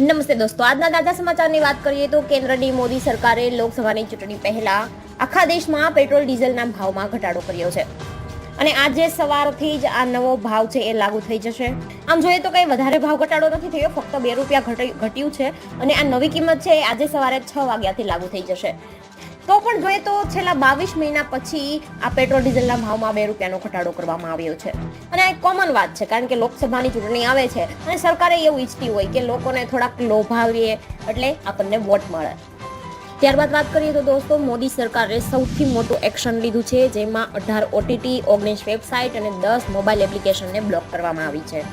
નમસ્તે દોસ્તો, આજના તાજા સમાચારની વાત કરીએ તો કેન્દ્રની મોદી સરકારે લોકસભાની ચૂંટણી પહેલા આખા દેશમાં પેટ્રોલ ડીઝલના ભાવમાં ઘટાડો કર્યો છે. અને આજે સવારથી જ આ નવો ભાવ છે એ લાગુ થઈ જશે. આમ જોઈએ તો કંઈ વધારે ભાવ ઘટાડો નથી થયો, ફક્ત બે રૂપિયા ઘટી- ઘટ્યું છે અને આ નવી કિંમત છે એ આજે સવારે છ વાગ્યાથી લાગુ થઈ જશે. તો પણ જોઈએ તો છેલ્લા બાવીસ મહિના પછી આ પેટ્રોલ ડીઝલના ભાવમાં બે રૂપિયાનો ઘટાડો કરવામાં આવ્યો છે. અને આ એક કોમન વાત છે, કારણ કે લોકસભાની ચૂંટણી આવે છે અને સરકારે એવું ઈચ્છતી હોય કે લોકોને થોડાક લોભાવીએ એટલે આપણને વોટ મળે. ત્યારબાદ વાત કરીએ તો દોસ્તો, મોદી સરકારે સૌથી મોટું એક્શન લીધું છે, જેમાં અઢાર ઓટીટી, ઓગણીસ વેબસાઇટ અને દસ મોબાઈલ એપ્લિકેશનને બ્લોક કરવામાં આવી છે.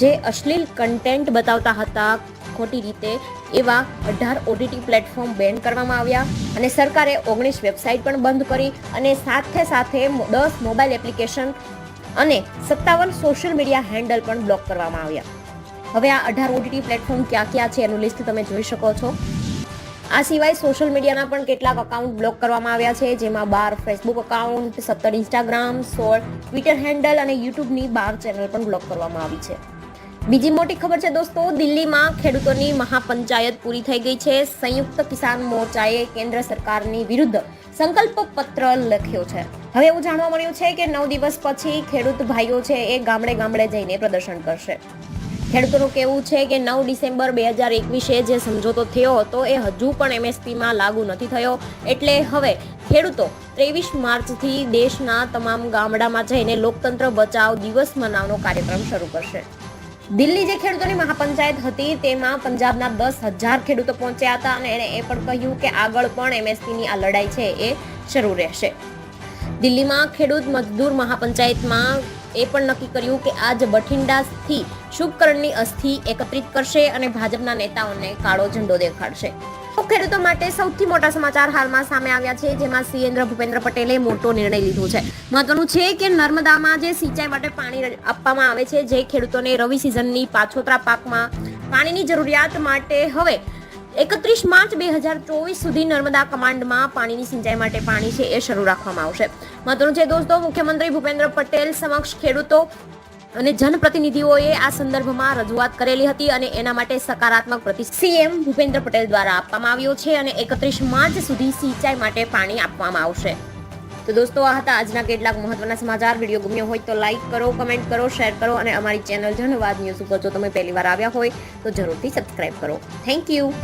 જે અશ્લીલ કન્ટેન્ટ બતાવતા હતા ખોટી રીતે એવા અઢાર ઓટીટી પ્લેટફોર્મ બેન કરવામાં આવ્યા અને સરકારે ઓગણીસ વેબસાઇટ પણ બંધ કરી અને સાથે સાથે દસ મોબાઈલ એપ્લિકેશન અને સત્તાવન સોશિયલ મીડિયા હેન્ડલ પણ બ્લોક કરવામાં આવ્યા. હવે આ અઢાર ઓટીટી પ્લેટફોર્મ ક્યાં ક્યાં છે એનું લિસ્ટ તમે જોઈ શકો છો. આ સિવાય સોશિયલ મીડિયાના પણ કેટલાક અકાઉન્ટ બ્લોક કરવામાં આવ્યા છે, જેમાં બાર ફેસબુક અકાઉન્ટ સત્તર ઇન્સ્ટાગ્રામ સોળ ટ્વિટર હેન્ડલ અને યુટ્યુબની બાર ચેનલ પણ બ્લોક કરવામાં આવી છે. બીજી મોટી ખબર છે દોસ્તો, દિલ્હીમાં ખેડૂતોની મહાપંચાયત પૂરી થઈ ગઈ છે. સંયુક્ત કિસાન મોરચાએ કેન્દ્ર સરકારની વિરુદ્ધ સંકલ્પ પત્ર લખ્યો છે. હવે એવું જાણવા મળ્યું છે કે નવ દિવસ પછી ખેડૂત ભાઈઓ છે એ ગામડે ગામડે જઈને પ્રદર્શન કરશે. ખેડૂતોનું કહેવું છે કે નવ ડિસેમ્બર બે હજાર એકવીસે જે સમજોતો થયો હતો એ હજુ પણ એમએસપીમાં લાગુ નથી થયો. એટલે હવે ખેડૂતો ત્રેવીસ માર્ચથી દેશના તમામ ગામડામાં જઈને લોકતંત્ર બચાવ દિવસ મનાવવાનો કાર્યક્રમ શરૂ કરશે. દિલ્હી જે ખેડૂતોની મહાપંચાયત હતી, તેમાં પંજાબના દસ હજાર ખેડૂતો પહોંચ્યા હતા અને એણે એ પણ કહ્યું કે આગળ પણ એમએસપીની આ લડાઈ છે એ શરૂ રહેશે. દિલ્હીમાં ખેડૂત મજદૂર મહાપંચાયતમાં એ પણ નક્કી કર્યું કે આજ બઠિંડાથી શુભકરણની અસ્થિ એકત્રિત કરશે અને ભાજપના નેતાઓને કાળો ઝંડો દેખાડશે. ખેડૂતો માટે સૌથી મોટા સમાચાર હાલમાં સામે આવ્યા છે, જેમાં સીએન્દ્ર ભૂપેન્દ્ર પટેલે મોટો નિર્ણય લીધો છે. મહત્વનું છે કે નર્મદામાં જે સિંચાઈ માટે પાણી આપવામાં આવે છે, જે ખેડૂતોને રવિ સિઝનની પાછોતરા પાકમાં પાણીની જરૂરિયાત માટે હવે એકત્રીસ માર્ચ બે હજાર ચોવીસ સુધી નર્મદા કમાન્ડમાં પાણીની સિંચાઈ માટે પાણી છે એ શરૂ રાખવામાં આવશે. મહત્વનું છે દોસ્તો, મુખ્યમંત્રી ભૂપેન્દ્ર પટેલ સમક્ષ ખેડૂતો અને જનપ્રતિનિધિઓએ આ સંદર્ભમાં રજૂઆત કરેલી હતી અને એના માટે સકારાત્મક પ્રતિ સીએમ ભૂપેન્દ્ર પટેલ દ્વારા આપવામાં આવ્યો છે અને એકત્રીસ માર્ચ સુધી સિંચાઈ માટે પાણી આપવામાં આવશે. તો દોસ્તો, આ હતા આજના કેટલાક મહત્વના સમાચાર. વીડિયો ગમ્યો હોય તો લાઇક કરો, કમેન્ટ કરો, શેર કરો અને અમારી ચેનલ જનવાદ ન્યૂઝ ઉપર જો તમે પહેલી વાર આવ્યા હોય તો જરૂરથી સબસ્ક્રાઇબ કરો. Thank you.